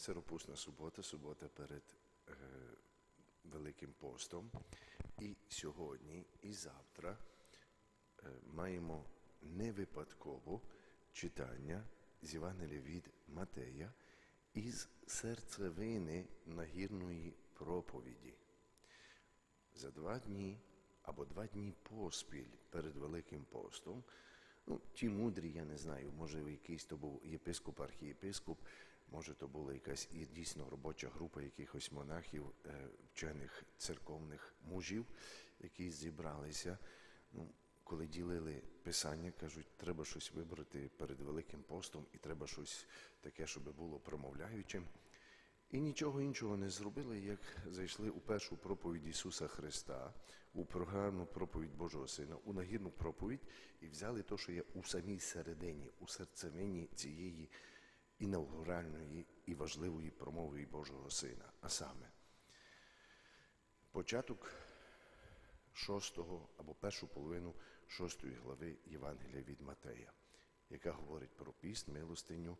Сиропусна субота, субота перед е, Великим постом. І сьогодні, і завтра е, маємо не випадково читання з Євангелія від Матея із серцевини нагірної проповіді. За два дні або два дні поспіль перед Великим постом. Ну, ті мудрі, я не знаю, може якийсь то був єпископ, архієпископ, може то була якась і дійсно робоча група якихось монахів, е, вчених церковних мужів, які зібралися. Ну, коли ділили писання, кажуть, треба щось вибрати перед Великим постом, і треба щось таке, щоб було промовляючим. І нічого іншого не зробили, як зайшли у першу проповідь Ісуса Христа, у програмну проповідь Божого Сина, у нагірну проповідь і взяли те, що є у самій середині, у серцевині цієї інаугуральної і важливої промови Божого Сина. А саме, початок шостого або першу половину шостої глави Євангелія від Матея, яка говорить про піст, милостиню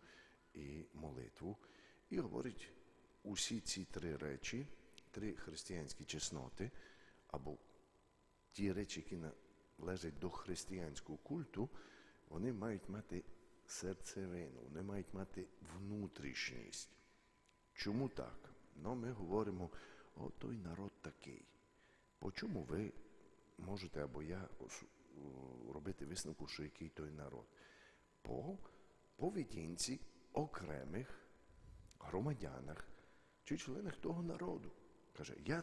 і молитву, і говорить усі ці три речі, три християнські чесноти, або ті речі, які належать до християнського культу, вони мають мати серцевину, вони мають мати внутрішність. Чому так? Ну, ми говоримо, о, той народ такий. По чому ви можете або я робити висновку, що який той народ? По поведінці окремих громадянах чи членах того народу. Каже, я,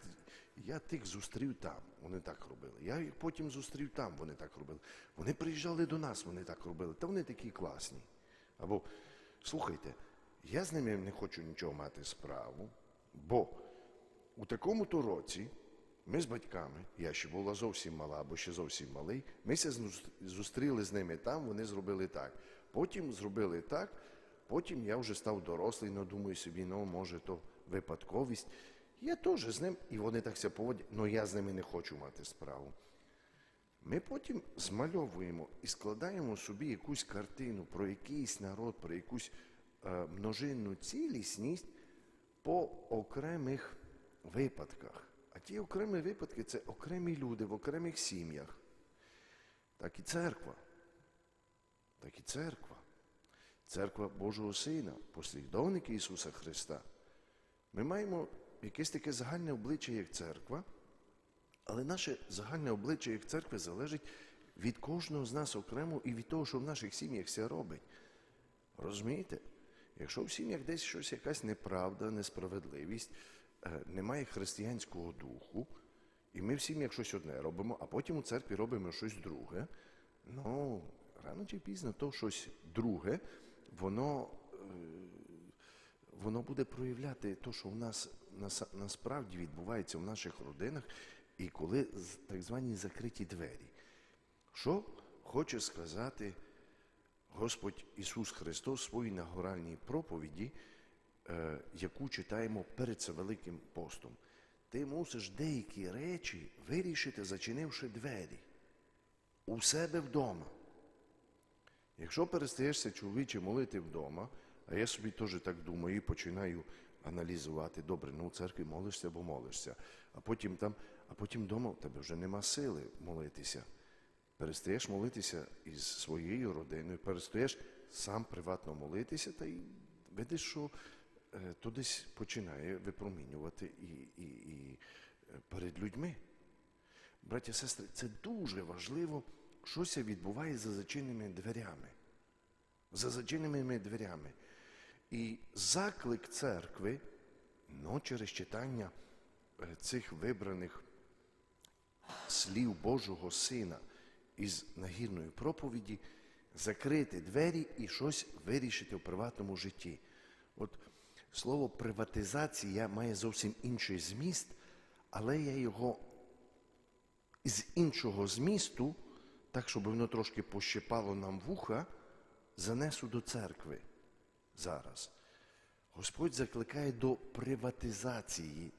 я тих зустрів там, вони так робили. Я їх потім зустрів там, вони так робили. Вони приїжджали до нас, вони так робили. Та вони такі класні. Або, слухайте, я з ними не хочу нічого мати справу, бо у такому-то році ми з батьками, я ще була зовсім мала, або ще зовсім малий, ми ся зустріли з ними там, вони зробили так. Потім зробили так, потім я вже став дорослий, ну думаю собі, ну може то випадковість. Я теж з ним, і вони так ся поводять, але я з ними не хочу мати справу. Ми потім змальовуємо і складаємо собі якусь картину про якийсь народ, про якусь е, множинну цілісність по окремих випадках. А ті окремі випадки це окремі люди в окремих сім'ях. Так і церква. Так і церква. Церква Божого Сина, послідовники Ісуса Христа. Ми маємо якесь таке загальне обличчя як церква, але наше загальне обличчя як церкви залежить від кожного з нас окремо і від того, що в наших сім'ях все робить. Розумієте? Якщо в сім'ях десь щось якась неправда, несправедливість, е, немає християнського духу, і ми в сім'ях щось одне робимо, а потім у церкві робимо щось друге, ну, рано чи пізно то щось друге, воно е, воно буде проявляти те, що в нас нас- насправді відбувається в наших родинах, і коли так звані закриті двері. Що хоче сказати Господь Ісус Христос в своїй нагоральній проповіді, е, яку читаємо перед Великим постом? Ти мусиш деякі речі вирішити, зачинивши двері у себе вдома. Якщо перестаєшся чоловіче молити вдома, а я собі теж так думаю і починаю аналізувати, добре, ну у церкві молишся, бо молишся, а потім там, а потім вдома в тебе вже нема сили молитися. Перестаєш молитися із своєю родиною, перестаєш сам приватно молитися, та й видиш, що е, то десь починає випромінювати і, і, і е, перед людьми. Браття, сестри, це дуже важливо, що ся відбуває за зачиненими дверями. За зачиненими дверями. І заклик церкви, ну, через читання е, цих вибраних слів Божого Сина із нагірної проповіді, закрити двері і щось вирішити в приватному житті. От слово приватизація має зовсім інший зміст, але я його з іншого змісту, так, щоб воно трошки пощипало нам вуха, занесу до церкви зараз. Господь закликає до приватизації,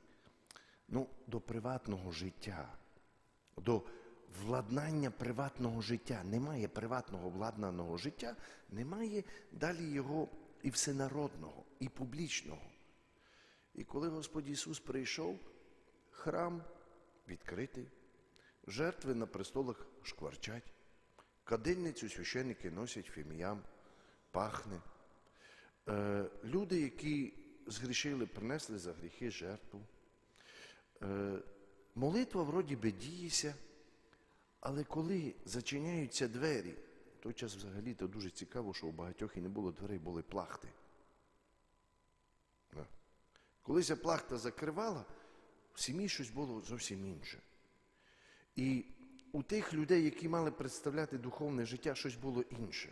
ну, до приватного життя, до владнання приватного життя. Немає приватного владнаного життя, немає далі його і всенародного, і публічного. І коли Господь Ісус прийшов, храм відкритий, жертви на престолах шкварчать, кадильницю священники носять фіміям, пахне. Е, люди, які згрішили, принесли за гріхи жертву. Е, молитва вроді би діється, але коли зачиняються двері, в той час взагалі то дуже цікаво, що у багатьох і не було дверей, були плахти. Коли ця плахта закривала, в сім'ї щось було зовсім інше. І у тих людей, які мали представляти духовне життя, щось було інше.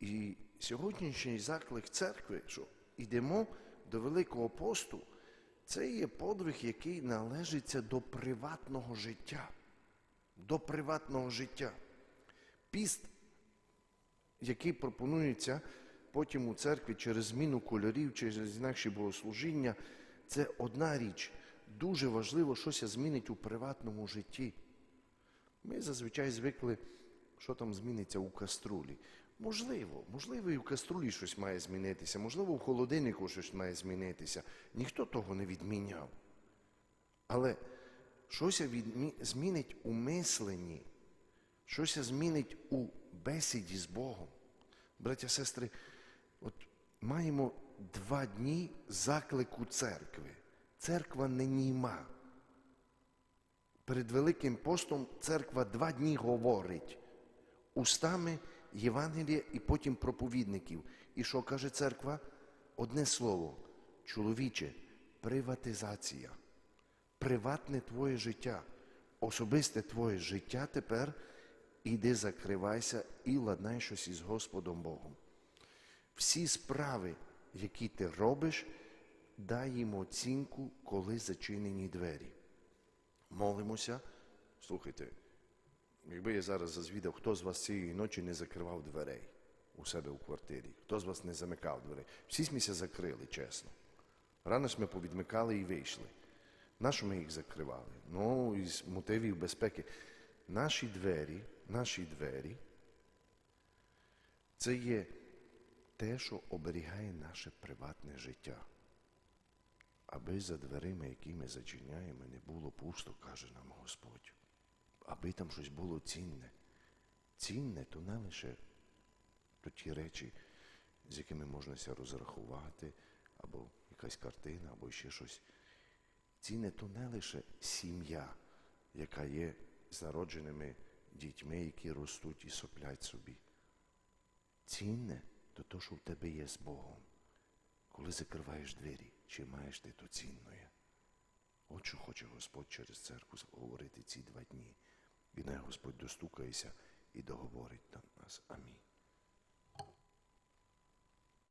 І сьогоднішній заклик церкви, що йдемо до Великого посту, це є подвиг, який належиться до приватного життя. До приватного життя. Піст, який пропонується потім у церкві через зміну кольорів, через інакші богослужіння, це одна річ. Дуже важливо щось змінить у приватному житті. Ми зазвичай звикли, що там зміниться у каструлі. Можливо, можливо, і в каструлі щось має змінитися, можливо, в холодильнику щось має змінитися. Ніхто того не відміняв. Але щось відмі... змінить у мисленні, щось змінить у бесіді з Богом. Браття, сестри, от маємо два дні заклику церкви. Церква не німа. Перед Великим постом церква два дні говорить устами Євангелія і потім проповідників. І що каже церква? Одне слово, чоловіче, приватизація. Приватне твоє життя, особисте твоє життя тепер іди закривайся і ладнай щось із Господом Богом. Всі справи, які ти робиш, дай їм оцінку, коли зачинені двері. Молимося. Слухайте, якби я зараз зазвідав, хто з вас цієї ночі не закривав дверей у себе у квартирі, хто з вас не замикав дверей. Всі сміся закрили, чесно. Рано ж ми повідмикали і вийшли. Нащо ми їх закривали? Ну, із мотивів безпеки. Наші двері, наші двері, це є те, що оберігає наше приватне життя. Аби за дверима, які ми зачиняємо, не було пусто, каже нам Господь. Аби там щось було цінне. Цінне то не лише то ті речі, з якими можна ся розрахувати, або якась картина, або ще щось. Цінне то не лише сім'я, яка є з народженими дітьми, які ростуть і соплять собі. Цінне то те, що в тебе є з Богом. Коли закриваєш двері, чи маєш ти то цінне? От що хоче Господь через церкву говорити ці два дні і не Господь достукається і договорить до нас. Амінь.